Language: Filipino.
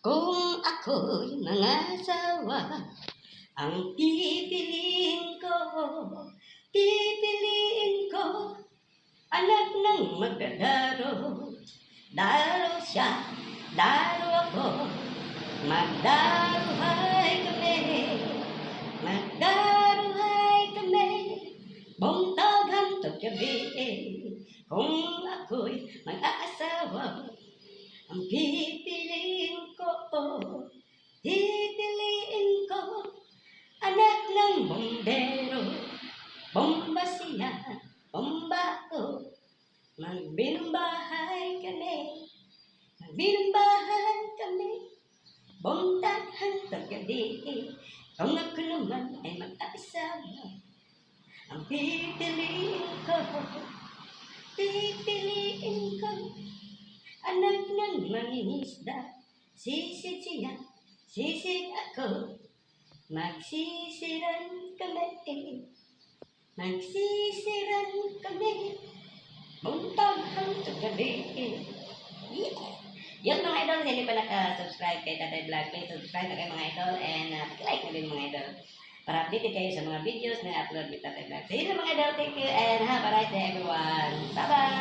Kung ako'y mangasawa, ang pipiliin ko, pipiliin ko, anak ng magdadaro. Daro siya, daro ako, magdaruhay kami, magdaruhay kami, buntag hantog gabi. Kung ako'y mag-aasawa, ang pipiliin ko, pipiliin ko, anak ng bombero, bomba siya, bomba ko, magbinumbahay kami, magbinumbahay kami, buntag hantog gabi. Kung ako naman ay mag-aasawa, ang pipiliin ko, pipiliin ko, anak ng mangingisda, sisid siya, sisid ako, magsisiran kami, magsisiran kami, Yung mga idol, hindi pa naka-subscribe kay Tatay Vlog, please subscribe na kayo mga idol and uh, like na din mga idol para updated kayo sa mga videos na upload with Tatay Vlog. So yun mga idol, thank you and have a nice day everyone. Bye-bye!